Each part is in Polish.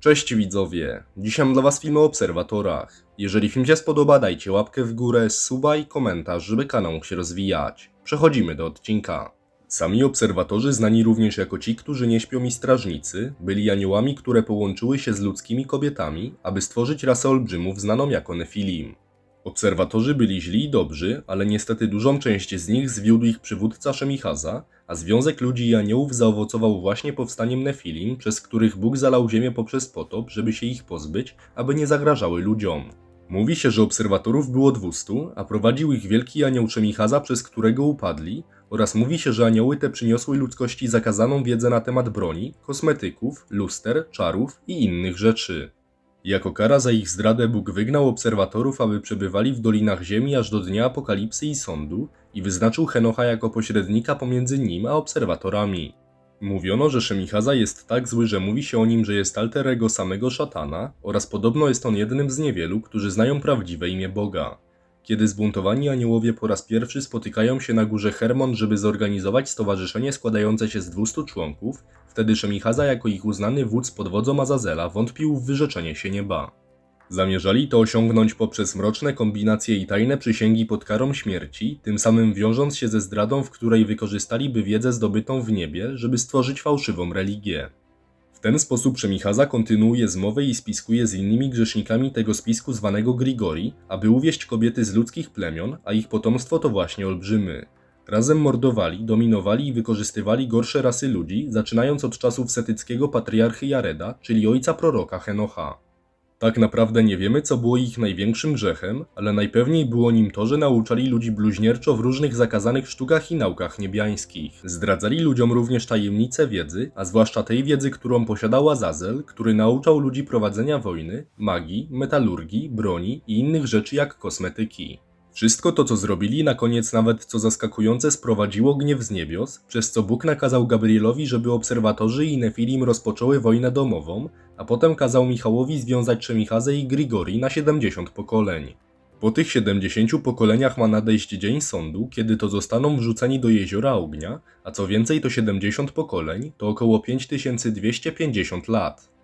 Cześć widzowie, dzisiaj mam dla was film o obserwatorach. Jeżeli film się spodoba, dajcie łapkę w górę, suba i komentarz, żeby kanał mógł się rozwijać. Przechodzimy do odcinka. Sami obserwatorzy, znani również jako ci, którzy nie śpią i strażnicy, byli aniołami, które połączyły się z ludzkimi kobietami, aby stworzyć rasę olbrzymów znaną jako Nefilim. Obserwatorzy byli źli i dobrzy, ale niestety dużą część z nich zwiódł ich przywódca Szemichaza, a związek ludzi i aniołów zaowocował właśnie powstaniem Nefilim, przez których Bóg zalał ziemię poprzez potop, żeby się ich pozbyć, aby nie zagrażały ludziom. Mówi się, że obserwatorów było 200, a prowadził ich wielki anioł Szemichaza, przez którego upadli, oraz mówi się, że anioły te przyniosły ludzkości zakazaną wiedzę na temat broni, kosmetyków, luster, czarów i innych rzeczy. Jako kara za ich zdradę Bóg wygnał obserwatorów, aby przebywali w dolinach ziemi aż do dnia apokalipsy i sądu i wyznaczył Henocha jako pośrednika pomiędzy nim a obserwatorami. Mówiono, że Szemichaza jest tak zły, że mówi się o nim, że jest alter ego samego szatana oraz podobno jest on jednym z niewielu, którzy znają prawdziwe imię Boga. Kiedy zbuntowani aniołowie po raz pierwszy spotykają się na górze Hermon, żeby zorganizować stowarzyszenie składające się z 200 członków, wtedy Szemichaza jako ich uznany wódz pod wodzą Azazela wątpił w wyrzeczenie się nieba. Zamierzali to osiągnąć poprzez mroczne kombinacje i tajne przysięgi pod karą śmierci, tym samym wiążąc się ze zdradą, w której wykorzystaliby wiedzę zdobytą w niebie, żeby stworzyć fałszywą religię. W ten sposób Przemichaza kontynuuje zmowę i spiskuje z innymi grzesznikami tego spisku zwanego Grigori, aby uwieść kobiety z ludzkich plemion, a ich potomstwo to właśnie olbrzymy. Razem mordowali, dominowali i wykorzystywali gorsze rasy ludzi, zaczynając od czasów setyckiego patriarchy Jareda, czyli ojca proroka Henocha. Tak naprawdę nie wiemy, co było ich największym grzechem, ale najpewniej było nim to, że nauczali ludzi bluźnierczo w różnych zakazanych sztukach i naukach niebiańskich. Zdradzali ludziom również tajemnice wiedzy, a zwłaszcza tej wiedzy, którą posiadał Azazel, który nauczał ludzi prowadzenia wojny, magii, metalurgii, broni i innych rzeczy jak kosmetyki. Wszystko to, co zrobili, na koniec nawet co zaskakujące, sprowadziło gniew z niebios, przez co Bóg nakazał Gabrielowi, żeby obserwatorzy i Nefilim rozpoczęły wojnę domową, a potem kazał Michałowi związać Szemichazę i Grigori na 70 pokoleń. Po tych 70 pokoleniach ma nadejść dzień sądu, kiedy to zostaną wrzuceni do jeziora ognia, a co więcej to 70 pokoleń, to około 5250 lat.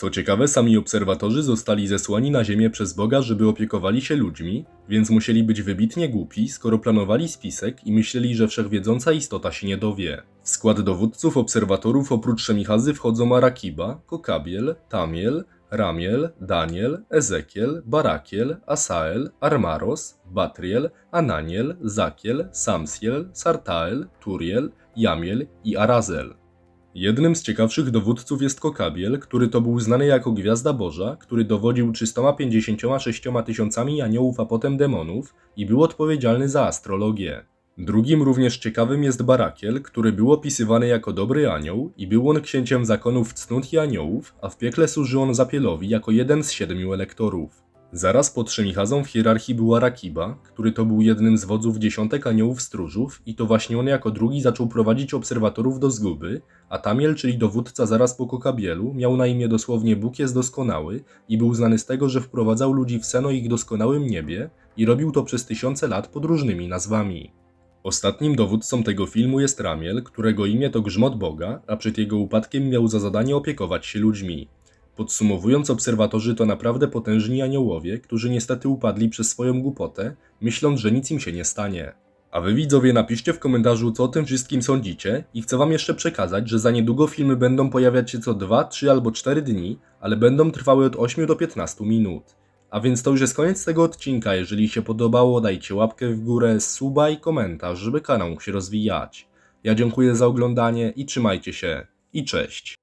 Co ciekawe, sami obserwatorzy zostali zesłani na Ziemię przez Boga, żeby opiekowali się ludźmi, więc musieli być wybitnie głupi, skoro planowali spisek i myśleli, że wszechwiedząca istota się nie dowie. W skład dowódców obserwatorów oprócz Szemichazy wchodzą Arakiba, Kokabiel, Tamiel, Ramiel, Daniel, Ezekiel, Barakiel, Asael, Armaros, Batriel, Ananiel, Zakiel, Samsiel, Sartael, Turiel, Jamiel i Arazel. Jednym z ciekawszych dowódców jest Kokabiel, który to był znany jako Gwiazda Boża, który dowodził 356 tysiącami aniołów, a potem demonów i był odpowiedzialny za astrologię. Drugim również ciekawym jest Barakiel, który był opisywany jako dobry anioł i był on księciem zakonów cnót i aniołów, a w piekle służył on Zapielowi jako jeden z siedmiu elektorów. Zaraz pod Szemichazą w hierarchii był Arakiba, który to był jednym z wodzów dziesiątek aniołów stróżów i to właśnie on jako drugi zaczął prowadzić obserwatorów do zguby, a Tamiel, czyli dowódca zaraz po Kokabielu, miał na imię dosłownie Bóg jest doskonały i był znany z tego, że wprowadzał ludzi w sen o ich doskonałym niebie i robił to przez tysiące lat pod różnymi nazwami. Ostatnim dowódcą tego filmu jest Ramiel, którego imię to Grzmot Boga, a przed jego upadkiem miał za zadanie opiekować się ludźmi. Podsumowując, obserwatorzy to naprawdę potężni aniołowie, którzy niestety upadli przez swoją głupotę, myśląc, że nic im się nie stanie. A wy widzowie napiszcie w komentarzu, co o tym wszystkim sądzicie i chcę wam jeszcze przekazać, że za niedługo filmy będą pojawiać się co 2, 3 albo 4 dni, ale będą trwały od 8 do 15 minut. A więc to już jest koniec tego odcinka, jeżeli się podobało dajcie łapkę w górę, suba i komentarz, żeby kanał mógł się rozwijać. Ja dziękuję za oglądanie i trzymajcie się. I cześć.